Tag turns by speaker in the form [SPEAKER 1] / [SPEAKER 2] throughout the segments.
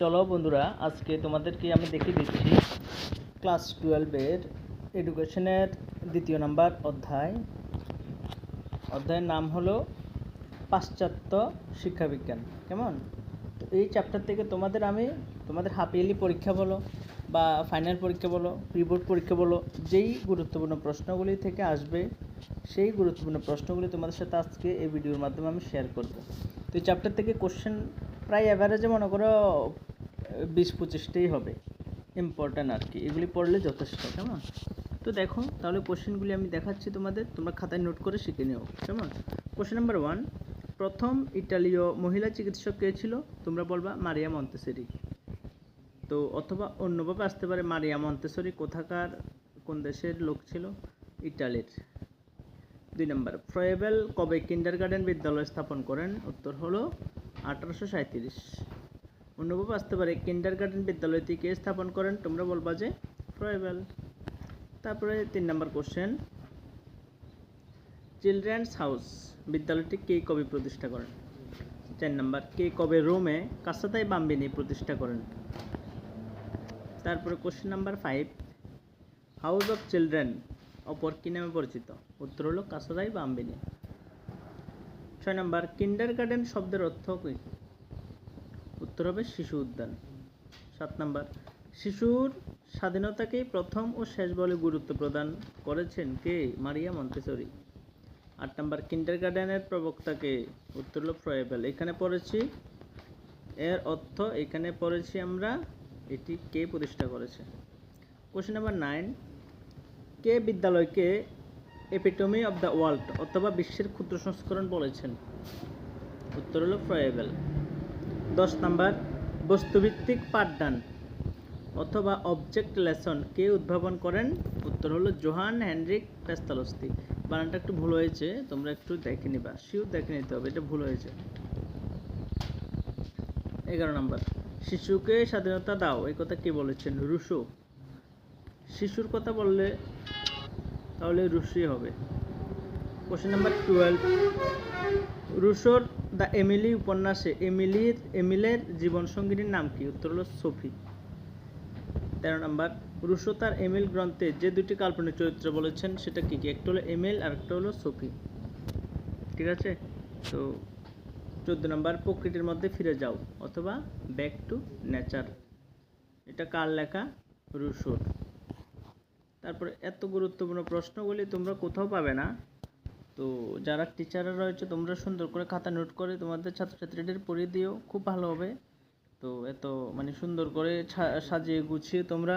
[SPEAKER 1] চলো বন্ধুরা, আজকে তোমাদেরকে আমি দেখিয়ে দিচ্ছি ক্লাস টুয়েলভের এডুকেশনের দ্বিতীয় নাম্বার অধ্যায়। অধ্যায়ের নাম হলো পাশ্চাত্য শিক্ষাবিজ্ঞান। কেমন? তো এই চ্যাপ্টার থেকে তোমাদের আমি তোমাদের হাফ ইয়ারলি পরীক্ষা বলো বা ফাইনাল পরীক্ষা বলো প্রিবোর্ড পরীক্ষা বলো, যেই গুরুত্বপূর্ণ প্রশ্নগুলি থেকে আসবে, সেই গুরুত্বপূর্ণ প্রশ্নগুলি তোমাদের সাথে আজকে এই ভিডিওর মাধ্যমে আমি শেয়ার করব। তো এই চ্যাপ্টার থেকে কোশ্চেন প্রায় অ্যাভারেজে মনে করো বিশ পঁচিশটাই হবে ইম্পর্ট্যান্ট আর কি। এগুলি পড়লে যথেষ্ট, কেমন? তো দেখো, তাহলে কোশ্চেনগুলি আমি দেখাচ্ছি তোমাদের, তোমরা খাতায় নোট করে শিখে নিও, কেমন? কোশ্চেন নাম্বার ওয়ান প্রথম ইটালীয় মহিলা চিকিৎসক কে ছিল? তোমরা বলবা মারিয়া মন্তেসেরি। তো অথবা অন্যভাবে আসতে পারে মারিয়া মন্তেসরি, কোথাকার, কোন দেশের লোক ছিল? ইটালির। দুই নম্বর ফ্রয়েবেল কবে কিন্ডার গার্ডেন বিদ্যালয় স্থাপন করেন? উত্তর হলো আঠারোশো সাঁত্রিশ অন্যভাবে আসতে পারে। কিন্ডার গার্ডেন বিদ্যালয়টি কে স্থাপন করেন, তোমরা বলবা যে ফ্রয়েবেল তারপরে তিন নম্বর কোশ্চেন চিলড্রেন্স হাউস বিদ্যালয়টি কে কবে প্রতিষ্ঠা করেন? চার নম্বর, কে কবে রোমে কাসাতাই বাম্বিনি প্রতিষ্ঠা করেন? তারপরে question number five house of children অপর কী নামে পরিচিত? উত্তর হলো কাসাদাই বাম্বিনি। ছয় নম্বর কিন্ডার গার্ডেন শব্দের অর্থ কী? উত্তর হবে শিশু উদ্যান। সাত নম্বর, শিশুর স্বাধীনতাকেই প্রথম ও শেষ বলে গুরুত্ব প্রদান করেছেন কে? মারিয়া মন্তেসরি আট নাম্বার কিন্ডার গার্ডেনের প্রবক্তাকে উত্তর হলো ফ্রয়েবেল এখানে পড়েছি, এর অর্থ এখানে পড়েছি আমরা, এটি কে প্রতিষ্ঠা করেছে? কোশ্চেন নাম্বার নাইন, কে বিদ্যালয়কে এপিটমি অব দ্য ওয়ার্ল্ড অথবা বিশ্বের ক্ষুদ্র সংস্করণ বলেছেন? উত্তর হলো ফ্রয়েবেল দশ নাম্বার, বস্তুভিত্তিক পাঠদান অথবা অবজেক্ট লেসন কে উদ্ভাবন করেন? উত্তর হলো জোহান হেনরিক পেস্তালস্তি বানানটা একটু ভুল হয়েছে, তোমরা একটু দেখে নিবা। শিওর দেখে নিতে হবে, এটা ভুল হয়েছে। এগারো নাম্বার, শিশুকে স্বাধীনতা দাও। এই কথা কে বলেছেন? রুশো। শিশুর কথা বললে তাহলে রুশই হবে। কোশ্চেন নাম্বার টুয়েলভ রুশোর দ্য এমিলি উপন্যাসে এমিলির, এমিলের জীবনসঙ্গিনীর নাম কি? উত্তর হলো সোফি। তেরো নম্বর, রুশো তার এমিল গ্রন্থে যে দুটি কাল্পনিক চরিত্র বলেছেন, সেটা কি কি? একটা হলো এমিল আর একটা হলো সোফি। ঠিক আছে? তো চোদ্দ নম্বর, প্রকৃতির মধ্যে ফিরে যাও, অথবা ব্যাক টু নেচার এটা কার লেখা? রুশোর। তারপরে এত গুরুত্বপূর্ণ প্রশ্নগুলি তোমরা কোথাও পাবে না। তো যারা টিচাররা রয়েছে, তোমরা সুন্দর করে খাতা নোট করে তোমাদের ছাত্রছাত্রীদের পড়িয়ে দিও, খুব ভালো হবে। তো এত মানে সুন্দর করে সাজিয়ে গুছিয়ে তোমরা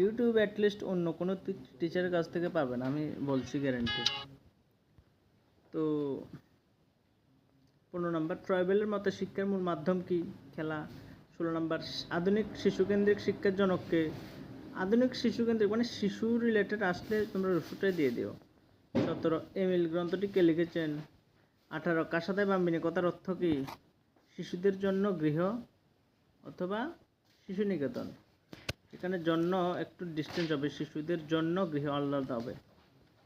[SPEAKER 1] ইউটিউব অ্যাটলিস্ট অন্য কোনো টিচারের কাছ থেকে পাবে না, আমি বলছি গ্যারান্টি তো পনেরো নম্বর ট্রাইবেলের মতো শিক্ষার মূল মাধ্যম কি? খেলা। ষোলো নম্বর আধুনিক শিশুকেন্দ্রিক শিক্ষার জনককে আধুনিক শিশুকেন্দ্রিক মানে শিশু রিলেটেড আসলে তোমরা রসুটাই দিয়ে দিও। সতেরো এমিল গ্রন্থটি কে লিখেছেন। আঠারো কাসাদায় বাম্বিনী? কথার অর্থ কি? শিশুদের জন্য গৃহ অথবা শিশু নিকেতন এখানে জন্য একটু ডিস্টেন্স হবে। শিশুদের জন্য গৃহ আলাদা হবে।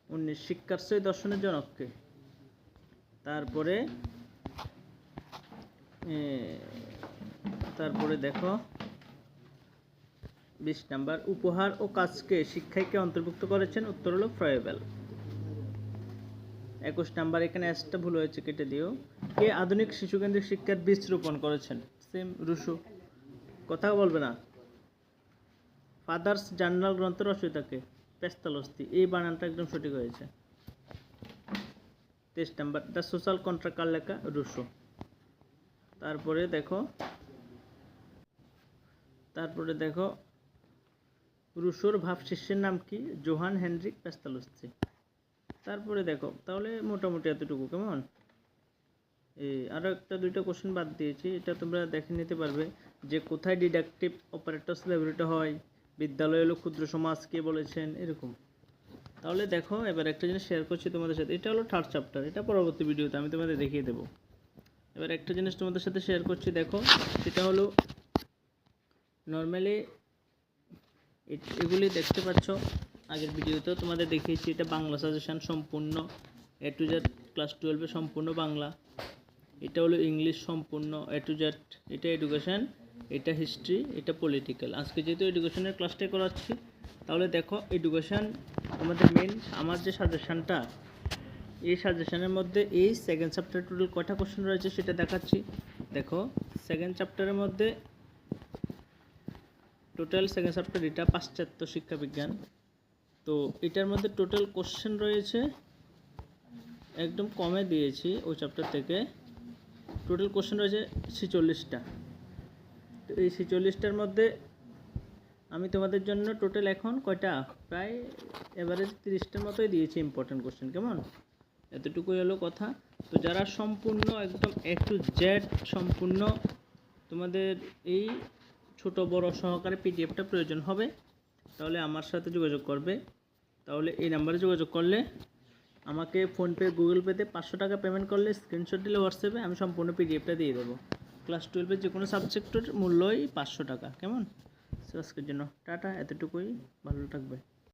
[SPEAKER 1] উনিশ শিক্ষাশ্রয় দর্শনের জনককে তারপরে তারপরে দেখো, বিশ নাম্বার, উপহার ও কাজকে শিক্ষাকে অন্তর্ভুক্ত করেছেন? উত্তর হলো ফ্রয়েবেল। একুশ নাম্বার, এখানে এসটা ভুল হয়েছে, কেটে দিও। কে আধুনিক শিশুকেন্দ্রিক শিক্ষার বীজ রোপণ করেছেন? Same, Rousseau. কথা বলবে না। ফাদার্স জার্নাল গ্রন্থ রচয়িতাকে পেস্তালস্তি। এই বানানটা একদম সঠিক হয়েছে। তেইশ নাম্বার, দ্য সোশ্যাল কন্ট্রাক্ট কার লেখা? রুশো। তারপরে দেখো তারপরে দেখো, রুশোর ভাব শিষ্যের নাম কি? Johann Heinrich Pestalozzi. তারপরে দেখো, তাহলে মোটামুটি এতটুকু, কেমন? এই আরও একটা দুইটা কোশ্চেন বাদ দিয়েছি, এটা তোমরা দেখে নিতে পারবে যে কোথায় ডিডাকটিভ অপারেটরস ব্যবহৃত হয়, বিদ্যালয় হলো ক্ষুদ্র সমাজ কে বলেছেন, এরকম। তাহলে দেখো, এবার একটা জিনিস শেয়ার করছি তোমাদের সাথে, এটা হলো থার্ড চ্যাপ্টার এটা পরবর্তী ভিডিওতে আমি তোমাদের দেখিয়ে দেবো। এবার একটা জিনিস তোমাদের সাথে শেয়ার করছি, দেখো, সেটা হলো নর্মালি এগুলি দেখতে পাচ্ছ আগের ভিডিওতেও তোমাদের দেখিয়েছি, এটা বাংলা সাজেশন সম্পূর্ণ এ টু জেড ক্লাস টুয়েলভে সম্পূর্ণ বাংলা। এটা হলো ইংলিশ সম্পূর্ণ এ টু জেড এটা এডুকেশন এটা হিস্ট্রি এটা পলিটিক্যাল আজকে যেহেতু এডুকেশনের ক্লাসটাই করাচ্ছি, তাহলে দেখো এডুকেশন আমাদের মেন আমার যে সাজেশানটা এই সাজেশনের মধ্যে এই সেকেন্ড চ্যাপ্টার টোটাল কটা কোশ্চেন রয়েছে সেটা দেখাচ্ছি। দেখো সেকেন্ড চ্যাপ্টারের মধ্যে টোটাল সেকেন্ড চ্যাপ্টার এটা পাশ্চাত্য শিক্ষা বিজ্ঞান। তো এটার মধ্যে টোটাল কোশ্চেন রয়েছে। একদম কমে দিয়েছি ওই চ্যাপ্টার থেকে। টোটাল কোশ্চেন রয়েছে ছেচল্লিশটা। তো এই ছেচল্লিশটার মধ্যে আমি তোমাদের জন্য টোটাল এখন কয়টা? প্রায় এভারেজ তিরিশটার মতোই দিয়েছি ইম্পর্টেন্ট কোশ্চেন কেমন? এতটুকুই হলো কথা। তো যারা সম্পূর্ণ, একদম এ টু জেড সম্পূর্ণ তোমাদের এই ছোট বড় সহকারে পিডিএফটা প্রয়োজন হবে। তাহলে আমার সাথে যোগাযোগ করবে। তাহলে এই নাম্বারে যোগাযোগ করলে আমাকে ফোনপে, গুগল পেতে পাঁচশো টাকা পেমেন্ট করলে স্ক্রিনশট দিলে হোয়াটসঅ্যাপে আমি সম্পূর্ণ পিডিএফটা দিয়ে দেবো। ক্লাস টুয়েলভের যে কোনো সাবজেক্টের মূল্যই পাঁচশো টাকা, কেমন? আজকের জন্য টাটা, এতটুকুই, ভালো থাকবে